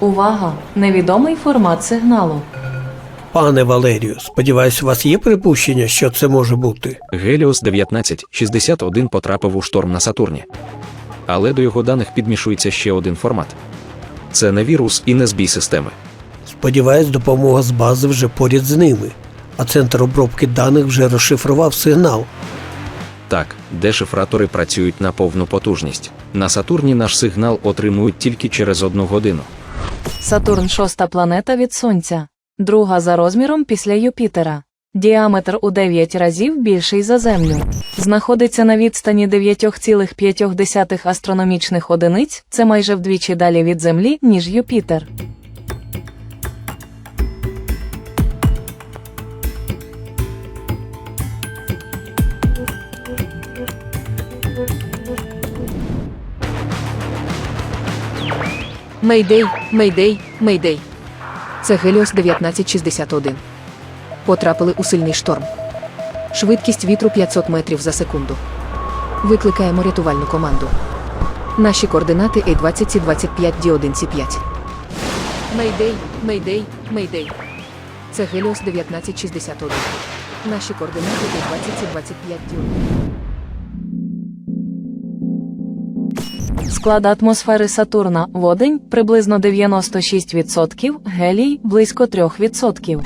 Увага! Невідомий формат сигналу. Пане Валерію, сподіваюсь, у вас є припущення, що це може бути? Геліос 1961 потрапив у шторм на Сатурні. Але до його даних підмішується ще один формат. Це не вірус і не збій системи. Сподіваюсь, допомога з бази вже поряд з ними, а центр обробки даних вже розшифрував сигнал. Так, дешифратори працюють на повну потужність. На Сатурні наш сигнал отримують тільки через одну годину. Сатурн шоста планета від Сонця, друга за розміром після Юпітера. Діаметр у 9 разів більший за Землю. Знаходиться на відстані 9,5 астрономічних одиниць, це майже вдвічі далі від Землі, ніж Юпітер. Мейдей, Мейдей, Мейдей. Це Геліос 1961. Потрапили у сильний шторм. Швидкість вітру 500 метрів за секунду. Викликаємо рятувальну команду. Наші координати A20 25 D1 C5. Мейдей, Мейдей, Мейдей. Це Геліос 1961. Наші координати A20 25 D1. Склад атмосфери Сатурна водень приблизно 96%, гелій близько 3%.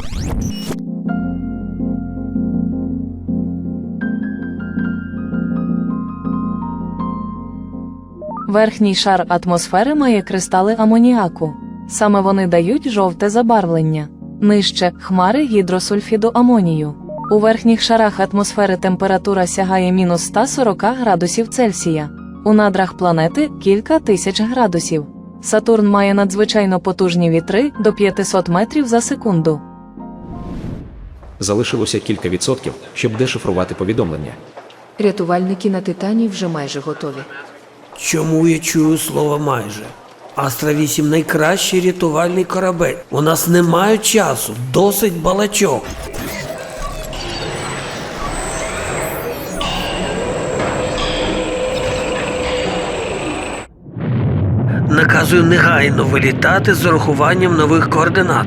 Верхній шар атмосфери має кристали амоніаку. Саме вони дають жовте забарвлення. Нижче хмари гідросульфіду амонію. У верхніх шарах атмосфери температура сягає мінус 140 градусів Цельсія. У надрах планети кілька тисяч градусів. Сатурн має надзвичайно потужні вітри до 500 метрів за секунду. Залишилося кілька відсотків, щоб дешифрувати повідомлення. Рятувальники на Титані вже майже готові. Чому я чую слово майже? Астра 8 найкращий рятувальний корабель. У нас немає часу, досить балачок. Наказую негайно вилітати з урахуванням нових координат.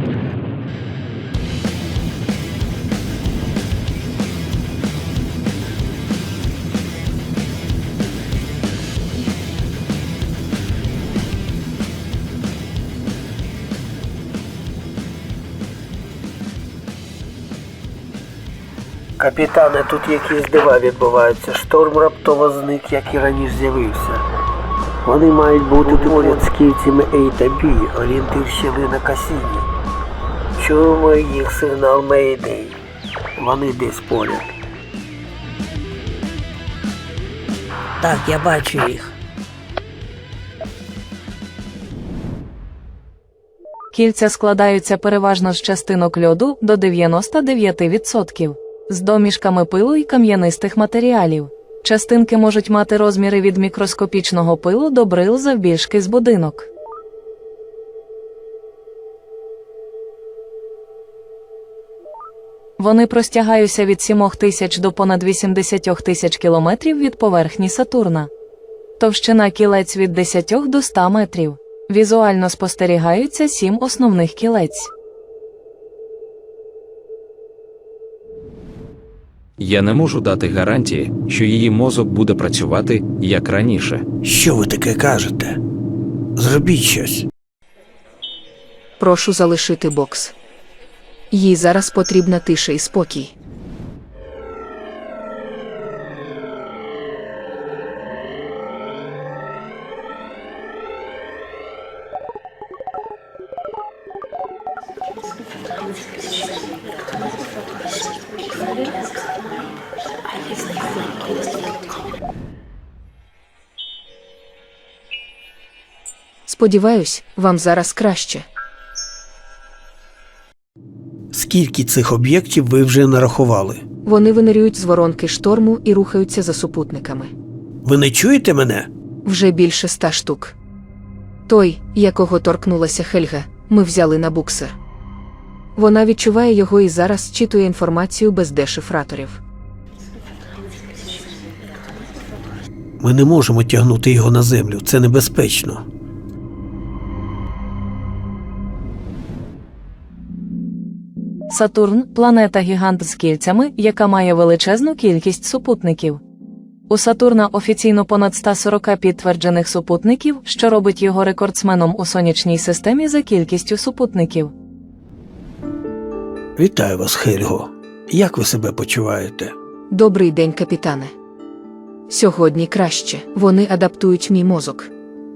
Капітане, тут якісь дива відбуваються. Шторм раптово зник, як і раніше з'явився. Вони мають бути поряд з кільцями A та B, орієнтир щели на Касіні. Чуємо їх сигнал Mayday. Вони десь поряд. Так, я бачу їх. Кільця складаються переважно з частинок льоду до 99%, з домішками пилу і кам'янистих матеріалів. Частинки можуть мати розміри від мікроскопічного пилу до брил завбільшки з будинок. Вони простягаються від 7 тисяч до понад 80 тисяч кілометрів від поверхні Сатурна. Товщина кілець від 10 до 100 метрів. Візуально спостерігаються сім основних кілець. Я не можу дати гарантії, що її мозок буде працювати як раніше. Що ви таке кажете? Зробіть щось. Прошу залишити бокс. Їй зараз потрібна тиша і спокій. Сподіваюсь, вам зараз краще. Скільки цих об'єктів ви вже нарахували? Вони винирюють з воронки шторму і рухаються за супутниками. Ви не чуєте мене? Вже більше ста штук. Той, якого торкнулася Хельга, ми взяли на буксер. Вона відчуває його і зараз зчитує інформацію без дешифраторів. Ми не можемо тягнути його на землю, це небезпечно. Сатурн планета гігант з кільцями, яка має величезну кількість супутників. У Сатурна офіційно понад 140 підтверджених супутників, що робить його рекордсменом у сонячній системі за кількістю супутників. Вітаю вас, Хельго. Як ви себе почуваєте? Добрий день, капітане. Сьогодні краще. Вони адаптують мій мозок.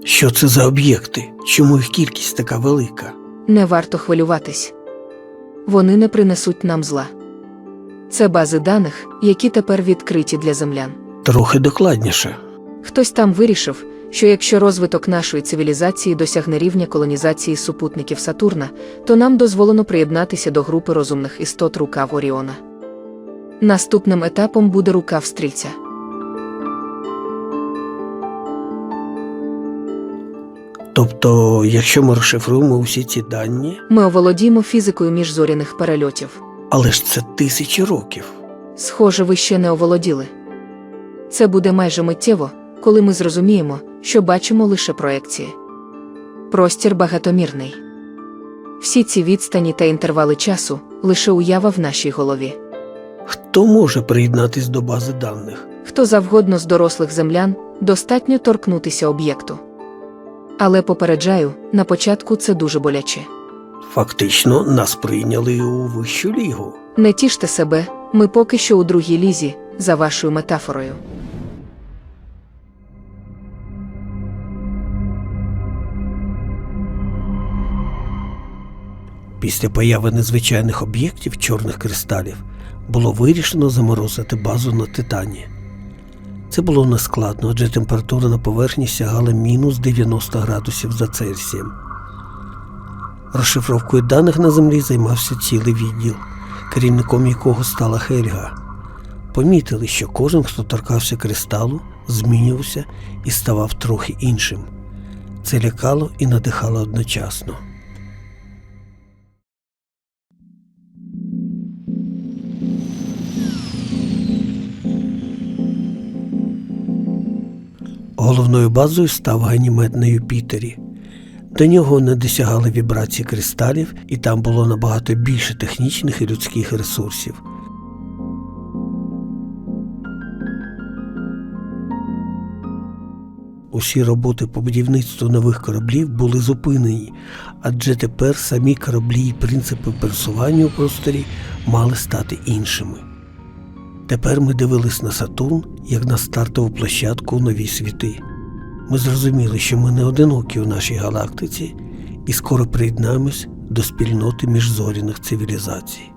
Що це за об'єкти? Чому їх кількість така велика? Не варто хвилюватись. Вони не принесуть нам зла. Це бази даних, які тепер відкриті для землян. Трохи докладніше. Хтось там вирішив, що якщо розвиток нашої цивілізації досягне рівня колонізації супутників Сатурна, то нам дозволено приєднатися до групи розумних істот рукав Оріона. Наступним етапом буде рукав стрільця. Тобто, якщо ми розшифруємо усі ці дані, Ми оволодіємо фізикою міжзоряних перельотів. але ж це тисячі років. Схоже, ви ще не оволоділи. Це буде майже миттєво, коли ми зрозуміємо, що бачимо лише проекції. Простір багатомірний. Всі ці відстані та інтервали часу лише уява в нашій голові. Хто може приєднатись до бази даних? Хто завгодно з дорослих землян достатньо торкнутися об'єкту. Але попереджаю, на початку це дуже боляче. Фактично, нас прийняли у вищу лігу. Не тіште себе, ми поки що у другій лізі, за вашою метафорою. Після появи незвичайних об'єктів чорних кристалів було вирішено заморозити базу на Титані. Це було нескладно, адже температура на поверхні сягала мінус 90 градусів за Цельсієм. Розшифровкою даних на землі займався цілий відділ, керівником якого стала Хельга. Помітили, що кожен, хто торкався кристалу, змінювався і ставав трохи іншим. Це лякало і надихало одночасно. Головною базою став Ганімед на Юпітері. До нього не досягали вібрації кристалів, і там було набагато більше технічних і людських ресурсів. Усі роботи по будівництву нових кораблів були зупинені, адже тепер самі кораблі і принципи пересування у просторі мали стати іншими. Тепер ми дивились на Сатурн як на стартову площадку у нові світи. Ми зрозуміли, що ми не одинокі у нашій галактиці і скоро приєднаємось до спільноти міжзоряних цивілізацій.